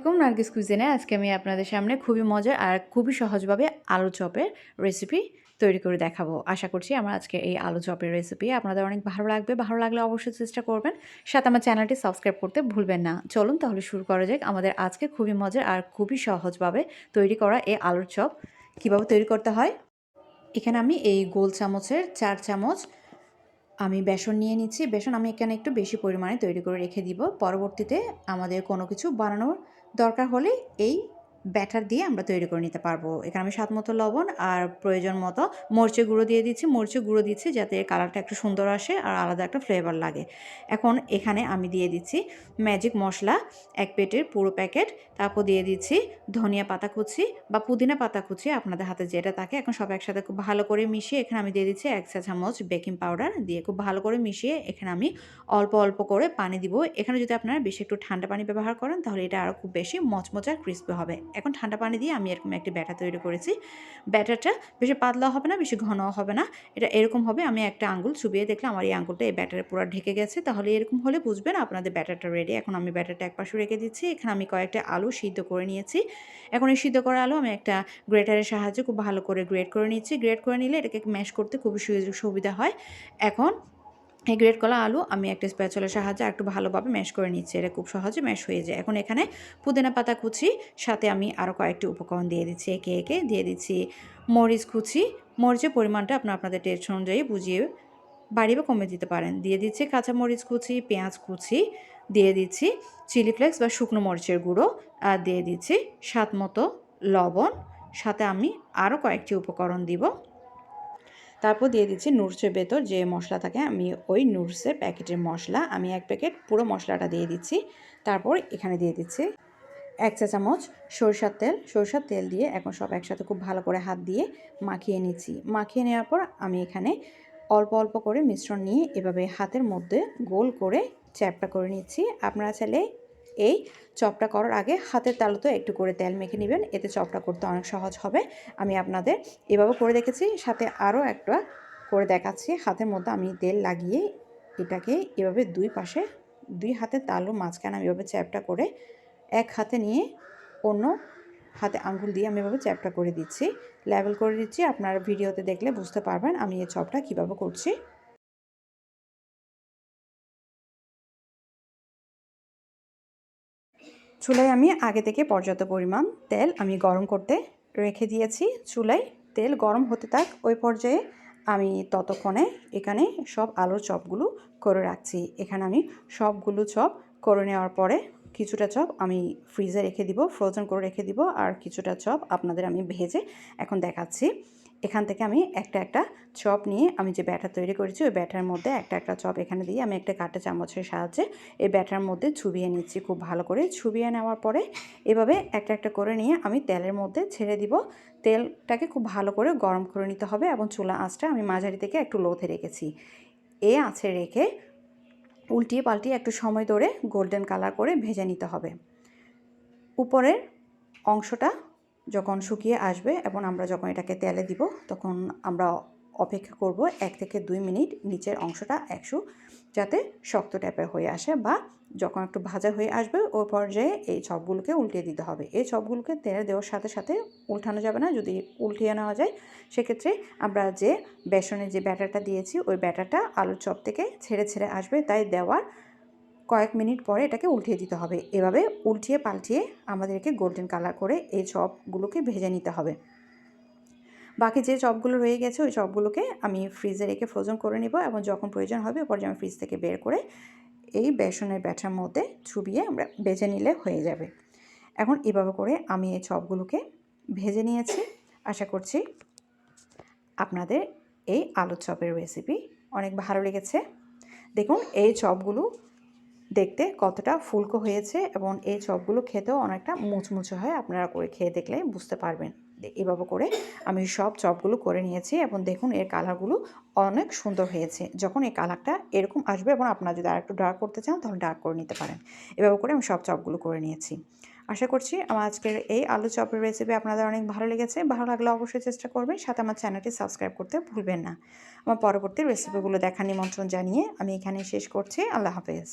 আলাইকুম, নার্গিস কুজিনে আজকে আমি আপনাদের সামনে খুবই মজার আর খুবই সহজভাবে আলু চপের রেসিপি তৈরি করে দেখাবো। আশা করছি আমার আজকে এই আলু চপের রেসিপি আপনাদের অনেক ভালো লাগবে। ভালো লাগলে অবশ্যই চেষ্টা করবেন। সাথে আমার চ্যানেলটি সাবস্ক্রাইব করতে ভুলবেন না। চলুন তাহলে শুরু করা যাক আমাদের আজকে খুবই মজার আর খুবই সহজভাবে তৈরি করা এই আলুর চপ। কীভাবে তৈরি করতে হয়? এখানে আমি এই গোল চামচের চার চামচ আমি বেসন নিয়ে নিচ্ছি। বেসন আমি এখানে একটু বেশি পরিমাণে তৈরি করে রেখে দিব। পরবর্তীতে আমাদের কোনো কিছু বানানোর দরকার হলে এই ব্যাটার দিয়ে আমরা তৈরি করে নিতে পারব। এখানে আমি স্বাদ মতো লবণ আর প্রয়োজন মতো মরচে গুঁড়ো দিয়ে দিচ্ছি। মরচে গুঁড়ো দিচ্ছি যাতে এর কালারটা একটু সুন্দর আসে আর আলাদা একটা ফ্লেভার লাগে। এখন এখানে আমি দিয়ে দিচ্ছি ম্যাজিক মশলা, এক প্যাকেটের পুরো প্যাকেট তারপর দিয়ে দিচ্ছি ধনিয়া পাতা কুচি বা পুদিনা পাতা কুচি আপনাদের হাতে যেটা থাকে। এখন সব একসাথে খুব ভালো করে মিশিয়ে এখানে আমি দিয়ে দিচ্ছি এক চা চামচ বেকিং পাউডার দিয়ে খুব ভালো করে মিশিয়ে এখানে আমি অল্প অল্প করে পানি দিব। এখানে যদি আপনারা বেশি একটু ঠান্ডা পানি ব্যবহার করেন তাহলে এটা আরও খুব বেশি মচমচা ক্রিস্পি হবে। এখন ঠান্ডা পানি দিয়ে আমি এরকম একটি ব্যাটার তৈরি করেছি। ব্যাটারটা বেশি পাতলা হবে না, বেশি ঘনও হবে না। এটা এরকম হবে, আমি একটা আঙ্গুল চুবিয়ে দেখলে আমার এই আঙ্গুলটা এই ব্যাটারে পুরো ঢেকে গেছে। তাহলে এরকম হলে বুঝবেন আপনাদের ব্যাটারটা রেডি এখন আমি ব্যাটারটা এক পাশে রেখে দিচ্ছি, এখানে আমি কয়েকটা আলু সিদ্ধ করে নিয়েছি। এখন এই সিদ্ধ করা আলু আমি একটা গ্রেটারের সাহায্যে খুব ভালো করে গ্রেড করে নিচ্ছি। গ্রেড করে নিলে এটাকে ম্যাশ করতে খুবই সুযোগ সুবিধা হয়। এখন এই গ্রেট করা আলু আমি একটা স্প্যাচলের সাহায্যে একটু ভালোভাবে ম্যাশ করে নিচ্ছি। এটা খুব সহজে ম্যাশ হয়ে যায়। এখন এখানে পুদিনা পাতা কুচি, সাথে আমি আরও কয়েকটি উপকরণ দিয়ে দিচ্ছি একে একে। দিয়ে দিচ্ছি মরিচ কুচি। মরিচের পরিমাণটা আপনার আপনাদের টেস্ট অনুযায়ী বুঝিয়ে বাড়িয়ে বা কমে দিতে পারেন। দিয়ে দিচ্ছি কাঁচা মরিচ কুচি, পেঁয়াজ কুচি। দিয়ে দিচ্ছি চিলি ফ্লেক্স বা শুকনো মরিচের গুঁড়ো। আর দিয়ে দিচ্ছি স্বাদ মতো লবণ। সাথে আমি আরও কয়েকটি উপকরণ দিব। তারপর দিয়ে দিচ্ছি নুরসের ভেতর যে মশলা থাকে আমি ওই নুরসের প্যাকেটের মশলা, আমি এক প্যাকেট পুরো মশলাটা দিয়ে দিচ্ছি। তারপর এখানে দিয়ে দিচ্ছি এক চা চামচ সরষার তেল। সরষার তেল দিয়ে এখন সব একসাথে খুব ভালো করে হাত দিয়ে মাখিয়ে নিচ্ছি। মাখিয়ে নেওয়ার পর আমি এখানে অল্প অল্প করে মিশ্রণ নিয়ে এভাবে হাতের মধ্যে গোল করে চ্যাপটা করে নিচ্ছি। আপনারা চাইলে এই চপটা করার আগে হাতের তালুতে একটু করে তেল মেখে নেবেন। এতে চপটা করতে অনেক সহজ হবে। আমি আপনাদের এভাবে করে দেখেছি, সাথে আরও একটা করে দেখাচ্ছি। হাতের মধ্যে আমি তেল লাগিয়ে এটাকে এভাবে দুই পাশে, দুই হাতের তালু মাঝখানে আমি এভাবে চ্যাপটা করে এক হাতে নিয়ে অন্য হাতে আঙ্গুল দিয়ে আমি এভাবে চ্যাপটা করে দিচ্ছি। লেভেল করে দিচ্ছি। আপনারা ভিডিওতে দেখলে বুঝতে পারবেন আমি এই চপটা কীভাবে করছি। চুলায় আমি আগে থেকে পর্যাপ্ত পরিমাণ তেল আমি গরম করতে রেখে দিয়েছি। চুলায় তেল গরম হতে থাক, ওই পর্যায়ে আমি ততক্ষণে এখানে সব আলুর চপগুলো করে রাখছি। এখানে আমি সবগুলো চপ করে নেওয়ার পরে কিছুটা চপ আমি ফ্রিজে রেখে দিব ফ্রোজেন করে রেখে দিব, আর কিছুটা চপ আপনাদের আমি ভেজে এখন দেখাচ্ছি। এখান থেকে আমি একটা একটা চপ নিয়ে আমি যে ব্যাটার তৈরি করেছি, ওই ব্যাটার মধ্যে একটা একটা চপ এখানে দিয়ে আমি একটা কাটা চামচের সাহায্যে এই ব্যাটার মধ্যে ছুবিয়ে নিচ্ছি খুব ভালো করে। ছুবিয়ে নেওয়ার পরে এভাবে একটা একটা করে নিয়ে আমি তেলের মধ্যে ছেড়ে দিব। তেলটাকে খুব ভালো করে গরম করে নিতে হবে এবং চুলা আঁচটা আমি মাঝারি থেকে একটু লোথে রেখেছি। এ আঁচে রেখে উল্টিয়ে পাল্টিয়ে একটু সময় ধরে গোল্ডেন কালার করে ভেজে নিতে হবে। উপরের অংশটা যখন শুকিয়ে আসবে এবং আমরা যখন এটাকে তেলে দিব, তখন আমরা অপেক্ষা করব এক থেকে দুই মিনিট নিচের অংশটা একশো, যাতে শক্ত টাইপের হয়ে আসে বা যখন একটু ভাজা হয়ে আসবে, ওই পর্যায়ে এই চপগুলোকে উল্টিয়ে দিতে হবে। এই চপগুলোকে তেলে দেওয়ার সাথে সাথে উল্টানো যাবে না, যদি উল্টিয়ে নেওয়া যায়, সেক্ষেত্রে আমরা যে বেসনের যে ব্যাটারটা দিয়েছি, ওই ব্যাটারটা আলুর চপ থেকে ছেড়ে ছেড়ে আসবে, তাই দেওয়ার কয়েক মিনিট পরে এটাকে উল্টিয়ে দিতে হবে। এভাবে উল্টিয়ে পাল্টিয়ে আমাদেরকে গোল্ডেন কালার করে এই চপগুলোকে ভেজে নিতে হবে। বাকি যে চপগুলো রয়ে গেছে, ওই চপগুলোকে আমি ফ্রিজে রেখে ফ্রোজন করে নেব এবং যখন প্রয়োজন হবে পরে আমি ফ্রিজ থেকে বের করে এই বেসনের ব্যাটার মধ্যে ছুবিয়ে আমরা ভেজে নিলে হয়ে যাবে। এখন এভাবে করে আমি এই চপগুলোকে ভেজে নিয়েছি। আশা করছি আপনাদের এই আলু চপের রেসিপি অনেক ভালো লেগেছে। দেখুন, এই চপগুলো দেখতে কতটা ফুলকো হয়েছে এবং এই চপগুলো খেতেও অনেকটা মুচমুচে হয়। আপনারা করে খেয়ে দেখলে বুঝতে পারবেন। এভাবে করে আমি সব চপগুলো করে নিয়েছি এবং দেখুন এর কালারগুলো অনেক সুন্দর হয়েছে। যখন এই কালারটা এরকম আসবে এবং আপনারা যদি আরেকটু ডার্ক করতে চান তাহলে ডার্ক করে নিতে পারেন। এভাবে করে আমি সব চপগুলো করে নিয়েছি। আশা করছি আমার আজকের এই আলু চপের রেসিপি আপনাদের অনেক ভালো লেগেছে। ভালো লাগলে অবশ্যই চেষ্টা করবেন। সাথে আমার চ্যানেলটি সাবস্ক্রাইব করতে ভুলবেন না। আমার পরবর্তী রেসিপিগুলো দেখা নিমন্ত্রণ জানিয়ে আমি এখানে শেষ করছি। আল্লাহ হাফেজ।